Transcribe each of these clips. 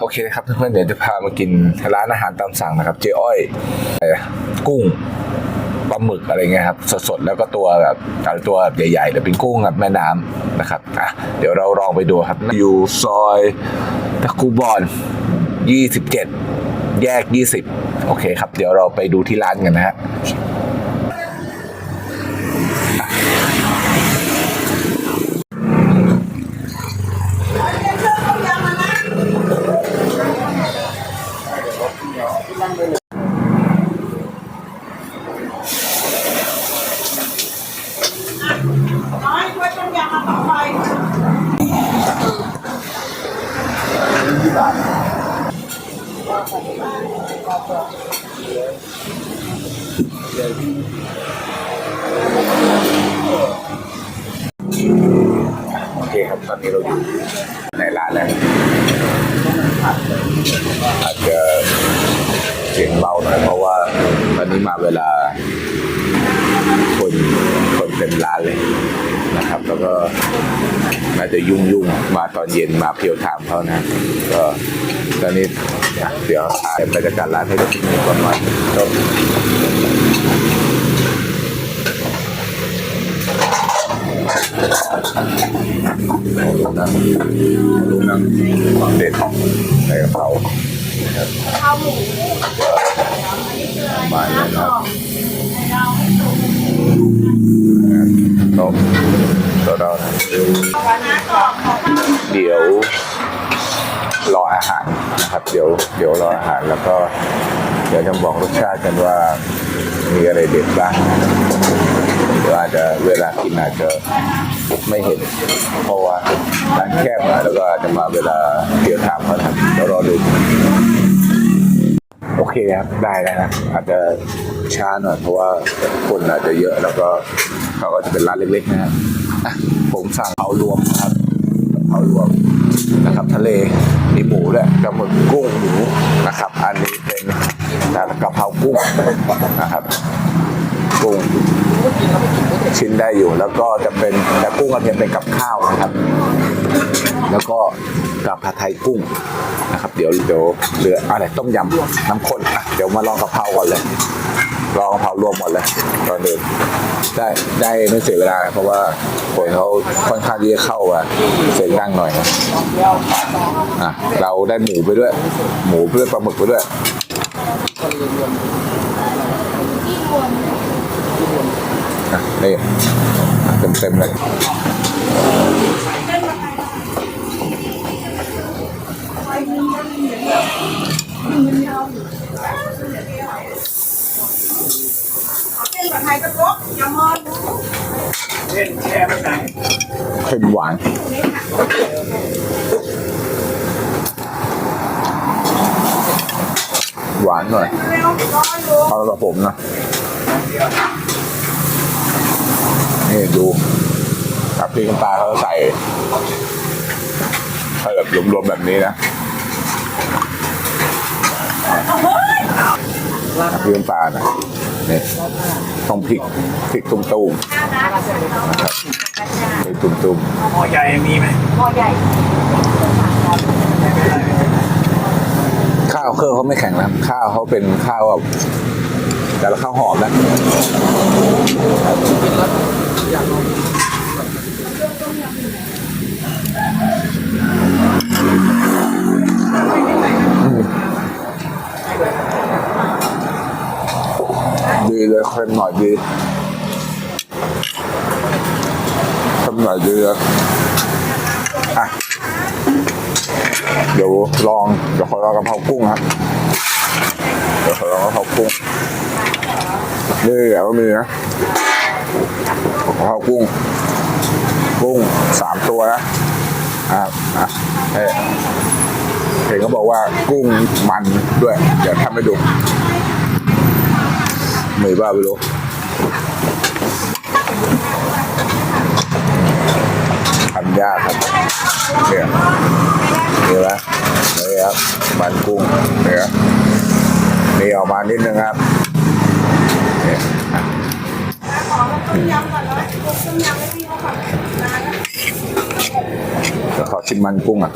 โอเคนะครับเพื่อนๆเดี๋ยวจะพามากินร้านอาหารตามสั่งนะครับ เจ๊อ้อยกุ้งปลาหมึกอะไรเงี้ยครับสดๆแล้วก็ตัวแบบแต่ตัวใหญ่ๆเดี๋ยเป็นกุ้งแบบแม่น้ำนะครับอะเดี๋ยวเราลองไปดูครับ อยู่ซอยตะคูบอน 27 แยก 20 โอเคครับ เดี๋ยวเราไปดูที่ร้านกันนะฮะ โอเคครับ ตอนนี้เราอยู่ในร้านแล้วอาจจะเสียงเบาหน่อยเพราะว่าตอนนี้มาเวลาคนคนเต็มร้านเลยนะครับ แล้วก็น่าจะยุ่งยุ่งมาตอนเย็นมาเพียวถามเขานะ ก็ ตอนนี้เดี๋ยวถ่ายบรรยากาศร้านให้ดูก่อนหน่อยก็ลูกนั่งลูกนั่งความเด็ดใส่กระเพรานะครับข้าวหมูมาแล้วนะครับนมตัวเรานะวันน้ากรอบของข้าวเดี๋ยว รออาหารนะครับ เดี๋ยวเดี๋ยวรออาหารแล้วก็เดี๋ยวจะบอกรสชาติกันว่ามีอะไรเด็ดบ้างเดี๋ยวอาจจะเวลากินอาจจะไม่เห็น เพราะว่าร้านแคบหน่อยแล้วก็อาจจะมาเวลาเดี๋ยวถามเขาครับเดี๋ยวรอดูโอเคครับได้แล้วนะอาจจะช้าหน่อยเพราะว่าคนอาจจะเยอะแล้วก็เขาก็จะเป็นร้านเล็กๆนะฮะอะผมสั่งเผารวมนะครับ เผารวมนะครับ ทะเลมีหมูด้วยกระหมึกกุ้งหมูนะครับ อันนี้เป็นกระเพรากุ้งนะครับกุ้งชิ้นได้อยู่แล้วก็จะเป็นแต่กุ้งกระเทียมเป็นกับข้าวนะครับ แล้วก็กับผัดไทยกุ้งนะครับ เดี๋ยวเดี๋ยวเหลืออะไรต้มยำน้ำข้นอะเดี๋ยวมาลองกะเพราก่อนเลย ลองเพรารวมหมดเลยตอนเดินได้ได้ไม่เสียเวลา เพราะว่าคนเขาค่อนข้างที่จะเข้าอะเสียงดังหน่อยนะอะเราได้หมูไปด้วย หมูไปด้วยปลาหมึกไปด้วยอะนี่เต็มเต็มๆเลย ค็มหวาน หวานหน่อยเอยอยู่เอากับผมนะ นี่ดูกับพริกน้ำปลาเขาใส่ใส่แบบรวมๆแบบนี้นะกับพริกน้ำปลานะ นี่ต้องพริกพริกตุ้มๆนะครับพริกตุ้มๆหม้อใหญ่มีไหมข้าวเครื่องเขาไม่แข็งนะครับข้าวเขาเป็นข้าวแบบแต่ละข้าวหอมนะ ดีเลยเค็มหน่อยดีเค็มหน่อยดีเลยอะเดี๋ยวลองเดี๋ยวขอลองกะเพรากุ้งครับเดี๋ยวขอลองกะเพรากุ้งนี่เดี๋ยวก็มีนะกะเพรากุ้ง กุ้งสามตัวนะอ่าอะเฮ้เห็นเขาบอกว่ากุ้งมันด้วย เดี๋ยวทำให้ดู มีบ้าไม่รู้ทำยากครับเนี่ยนี่ละนี่ครับมันกุ้งเนี่ครับนี่ออกมานิดนึงครับนี่อะขอต้มยำก่อนเลยต้มยำไม่มีเขาก่อนนานแล้วเดี๋ยขอชิมมันกุ้งอะ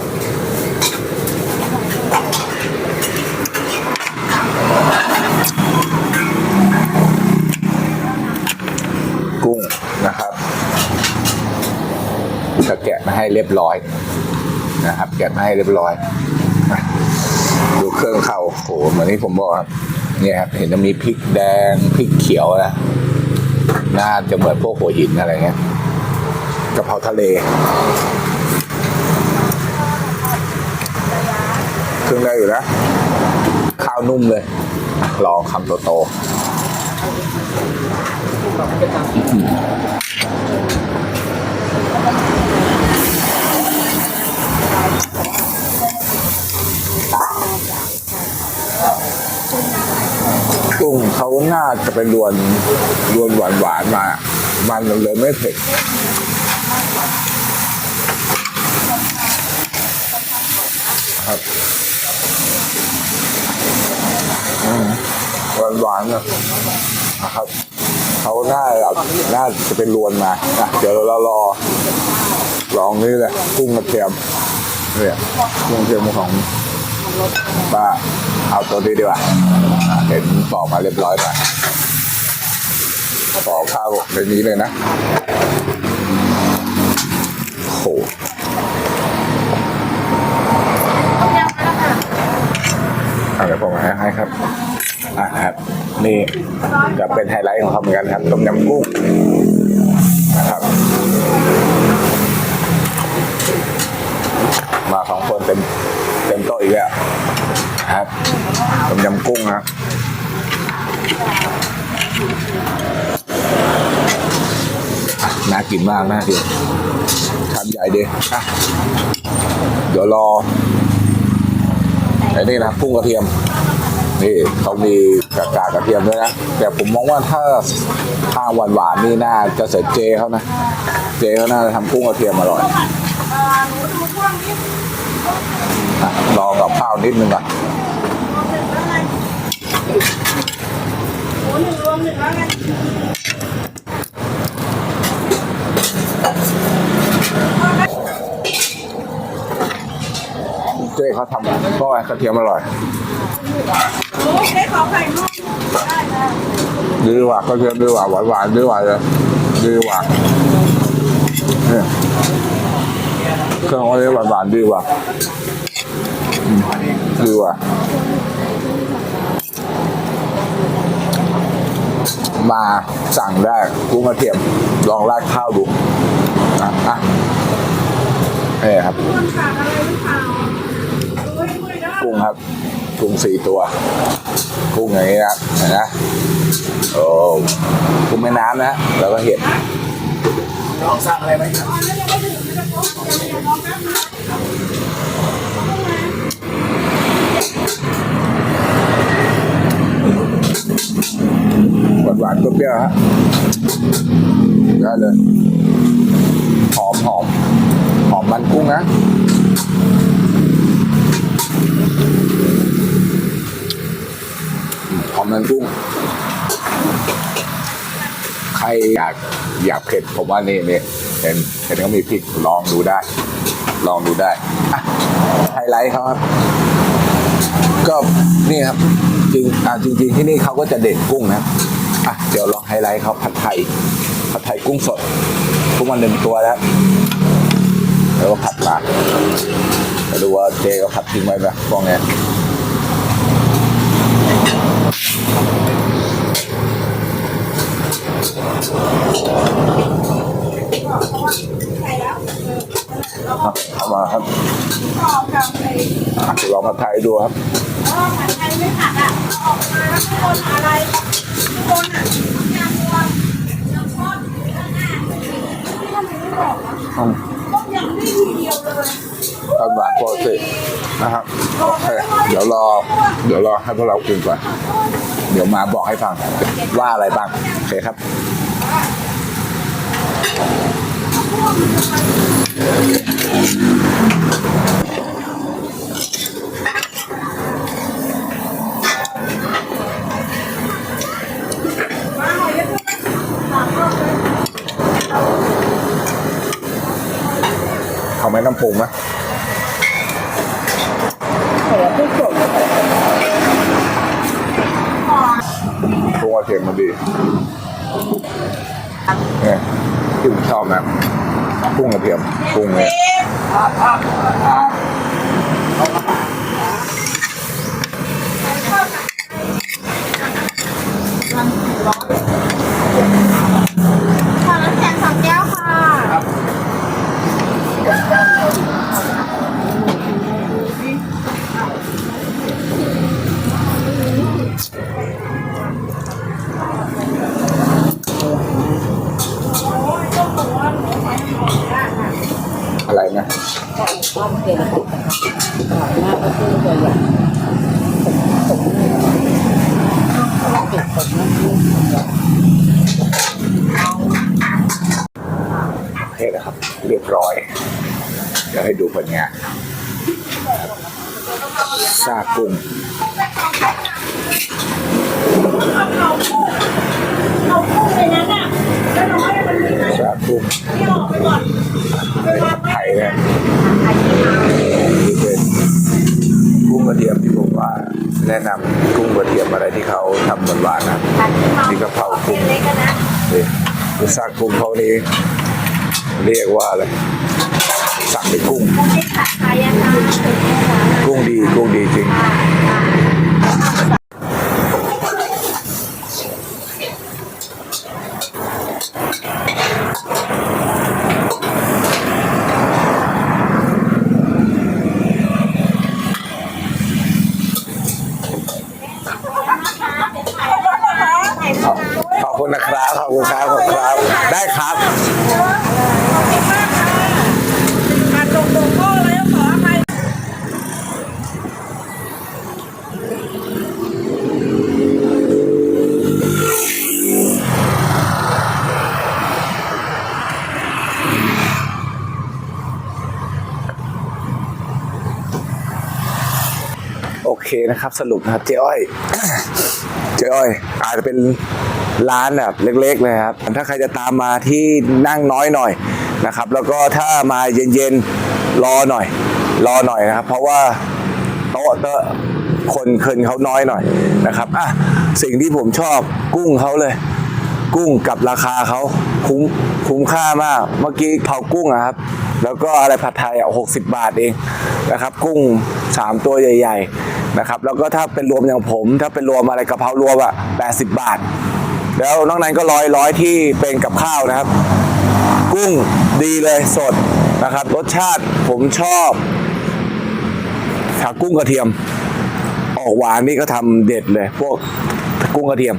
จะแกะมา ให้เรียบร้อยนะครับแกะมาให้เรียบร้อยดูเครื่องเข้าโหเหมือนที่ผมบอกครับเนี่ยครับเห็นจะมีพริกแดงพริกเขียวนะน่าจะเหมือนพวกหัวหินอะไรเงี้ยกะเพราทะเล เครื่องได้อยู่นะ ข้าวนุ่มเลย ลองคำโตๆ กุ้งเขาน่าจะเป็นรวนรวนหวานหวานมา มันเลยไม่เผ็ดครับหวานหวานนะนะครับเขาน่าน่าจะเป็นรวนมาเดี๋ยวเรารอลองนี่เลยกุ้งกระเทียม เนี่ยกุ้งกระเทียมของป้าเอาตัวนี้ดีกว่าเห็นปอกมาเรียบร้อยมาปอกข้าวในนี้เลยนะโหต้มยำมาแล้วค่ะอะเดี๋ยวผมให้ครับอะครับนี่จะเป็นไฮไลท์ของเขาเหมือนกันครับต้มยำกุ้งนะครับ มาสองคนเต็มเต็มโต๊ะอีกแล้วครับต้มยำกุ้งนะอะน่ากินมากน่ากินชามใหญ่ดีอะเดี๋ยวรอไอ้นี่นะกุ้งกระเทียม นี่เขามีกากากระเทียมด้วยนะ แต่ผมมองว่าถ้าทางหวานหวานๆนี่น่าจะเสร็จเจเขานะ เจเขาน่าจะทำกุ้งกระเทียมอร่อย เอ่อหนูดูช่วงนี้ อะลองกับข้าวนิดนึงก่อนรวมหนึ่งแล้วไงหมูหนึ่งรวมหนึ่งแล้วไงเจ๊เขาทำก็กระเทียมอร่อยหนูเจ๊ขอไข่นอกได้ค่ะดีกว่ากระเทียมดีกว่าหวานหวานๆดีกว่าเลยดีกว่าเนี่ย เครื่องเขาเรียกหวานหวานๆดีกว่าดีกว่ามาสั่งได้กุ้งกระเทียมลองราดข้าวดูอะอะนี่ครับกุ้งครับกุ้งสี่ตัวกุ้งอย่างนี้นะเห็นไหมโอ้กุ้งแม่น้ำนะ แล้วก็เห็ด น้องสั่งอะไรไหมครับหวานหวานเปรี้ยวฮะได้เลย หอมหอมหอมมันกุ้งนะ หอมมันกุ้ง ใค รอยากอยากเผ็ดผมว่านี่นี่เห็นเห็นเขามีพริกลองดูได้ ลองดูได้อะไฮไลท์เขาครับ ก็นี่ครับจริงอ่าจริง ๆ ที่นี่เขาก็จะเด็ดกุ้งนะอะเดี๋ยวลองไฮไลท์เขาผัดไทยผัดไทยกุ้งสดกุ้งมันหนึ่งตัวแล้วแล้วก็ผัดมามาดูว่าเจก็ผัดทิ้งไว้ไหมพวกเนี้ย ครับเอามาครับก็เอากลับไปอะเดี๋ยวลองผัดไทยดูครับออผัดไทยไม่ผัดอะออกมาแล้วข้างบนอะไรข้างบนอะยำรวมยำทอดข้างหน้าที่ทำไมไม่บอกอะอืมต้มยำได้ทีเดียวเลยทานหวานปกตินะครับโอเคเดี๋ยวรอ เดี๋ยวรอให้พวกเรากินก่อน เดี๋ยวมาบอกให้ฟังว่าอะไรบ้างโอเคครับเอะขึ้นไหมสาไม่น้ำปรุงนะ ขอพูดสด ปรุงกระ เทียมมันดีเนี่ยที่ผมชอบนะกุ้งกระเทียมกุ้งเนี่ย โอเคนะครับ เรียบร้อย เดี๋ยวให้ดูผลงานซากกุ้งเอากุ้งในนั้นอะแล้วน้อยมันมีไหมซากกุ้งที่ออกไปก่อนในผัดไทยนะนี่เป็นกุ้งก ระเทียมที่ผมว่าแนะนำกุ้งกระเทียมอะไรที่เขาทำหวานๆนะที่กะเพรากุ้งเล็กกันนะนี่คือซากกุ้งเขานี่เรียกว่าอะไร คุณครับขอบคุณครับได้ครับโดกๆก็แล้วขออภัยโอเคนะครับสรุปนะครับเจ๊อ้อย เจ๊อ้อย อาจจะเป็น ร้านแบบเล็กๆเลยครับ ถ้าใครจะตามมาที่นั่งน้อยหน่อยนะครับ แล้วก็ถ้ามาเย็นๆรอหน่อย รอหน่อยนะครับ เพราะว่าโต๊ะเตอะคนเคินเขาน้อยหน่อยนะครับอะสิ่งที่ผมชอบกุ้งเขาเลย กุ้งกับราคาเขาคุ้มคุ้มค่ามาก เมื่อกี้เผากุ้งอะครับ แล้วก็อะไรผัดไทยอะหกสิบาทเองนะครับ กุ้งสามตัวใหญ่ ๆ นะครับ แล้วก็ถ้าเป็นรวมอย่างผม ถ้าเป็นรวมอะไรกะเพรารวมอะแปดสิบบาท แล้วนอกนั้นก็ร้อยร้อยที่เป็นกับข้าวนะครับ กุ้งดีเลยสดนะครับ รสชาติผมชอบขากุ้งกระเทียม ออกหวานนี่ก็ทำเด็ดเลย พวกกุ้งกระเทียม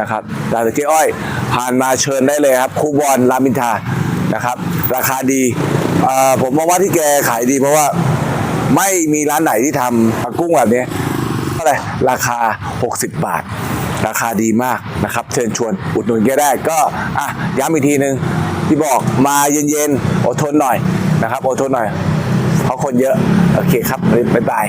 นะครับแต่เจ๊อ้อย ผ่านมาเชิญได้เลยครับคูบอลรามินทานะครับ ราคาดีผมมองว่าที่แกขายดีเพราะว่าไม่มีร้านไหนที่ทำกุ้งแบบนี้เท่าไหร่ราคา 60 บาท ราคาดีมากนะครับ เชิญชวนอุดหนุนแกได้ก็อะย้ำอีกทีหนึ่งที่บอกมาเย็นๆอดทนหน่อยนะครับอดทนหน่อยเพราะคนเยอะ โอเคครับบ๊ายบาย